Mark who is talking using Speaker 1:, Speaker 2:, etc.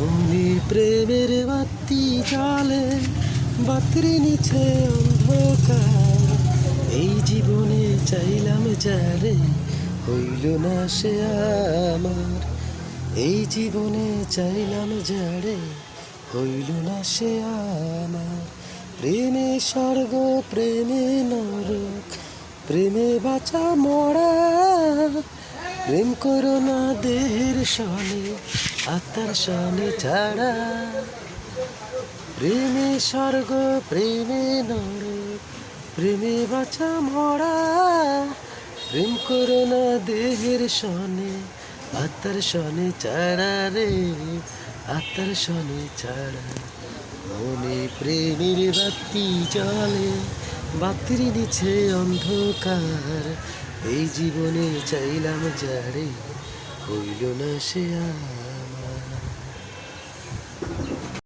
Speaker 1: মনে প্রেমের বাতি জলে বাতির নিচে অন্ধকার। এই জীবনে চাইলাম যারে, হইল না সে আমার। এই জীবনে চাইলাম যারে, হইল না সে আমার। প্রেমে স্বর্গ, প্রেমে নরক, প্রেমে বাঁচা মরা। প্রেম করো না দেহের সনে, আত্মার সনে ছাড়া। প্রেমে স্বর্গ, প্রেমে নরক প্রেমে বাঁচা মরা। প্রেম করো না দেহের সনে, আত্মার সনে ছাড়া রে, আত্মার সনে ছাড়া। মনে প্রেমের বাতি জলে বাতির নিচে অন্ধকার। এই জীবনে চাইলাম যারে হইল না সে আর।